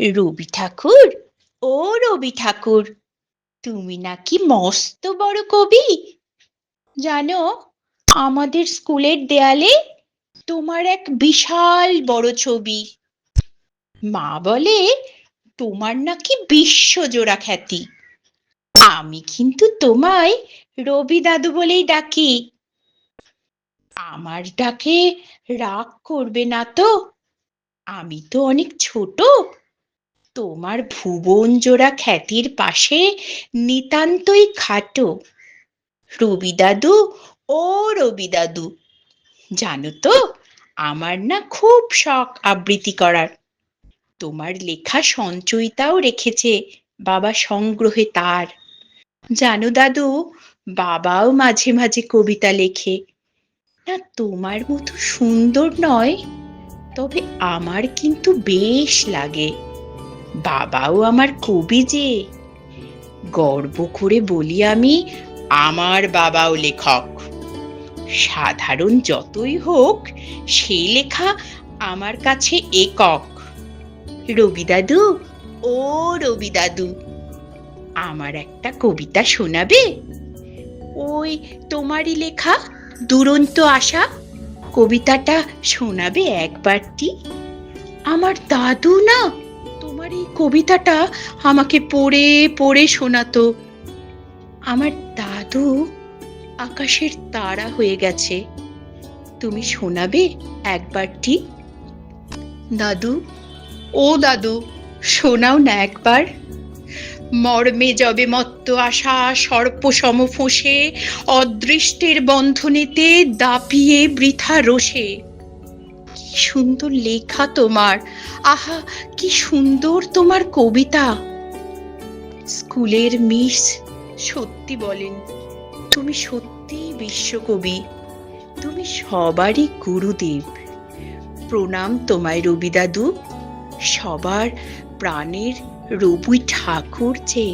রবি ঠাকুর, ও রবি ঠাকুর, তুমি নাকি মস্ত বড় কবি। জানো, আমাদের স্কুলের দেয়ালে তোমার এক বিশাল বড় ছবি। মা বলে, তোমার নাকি বিশ্বজোড়া খ্যাতি। আমি কিন্তু তোমায় রবি দাদু বলেই ডাকি। আমার ডাকে রাগ করবে না তো? আমি তো অনেক ছোট তোমার ভুবন জোড়া খ্যাতির পাশে নিতান্তই খাটো। রবি দাদু ও রবি দাদু জানো তো আমার না খুব শখ আবৃত্তি করার। তোমার লেখা সঞ্চয়িতাও রেখেছে বাবা সংগ্রহে তার। জানো দাদু, বাবাও মাঝে মাঝে কবিতা লেখে। না তোমার মতো সুন্দর নয়, তবে আমার কিন্তু বেশ লাগে। বাবাও আমার কবি যে। গর্ব করে বলি আমি আমার বাবাও লেখক। সাধারণ যতই হোক, সে লেখা আমার কাছে একক। রবি দাদু ও রবি দাদু আমার একটা কবিতা শোনাবে? ওই তোমারই লেখা দুরন্ত আশা, কবিতাটা শোনাবে একবারটি? আমার দাদু না তোমার এই কবিতাটা আমাকে পড়ে পড়ে শোনাতো। আমার দাদু আকাশের তারা হয়ে গেছে। তুমি শোনাবে একবারটি দাদু, ও দাদু, শোনাও না একবার। মর্মে যবে মত্ত আশা সর্প সম ফোঁসে, অদৃষ্টের বন্ধনেতে দাপিয়ে বৃথা রোষে। সুন্দর লেখা তোমার। আহা, কি সুন্দর তোমার কবিতা। স্কুলের মিস সত্যি বলেন, তুমি সত্যিই বিশ্বকবি। তুমি সবারই গুরুদেব। প্রণাম তোমায় রবি দাদু সবার প্রাণের রবি ঠাকুর যে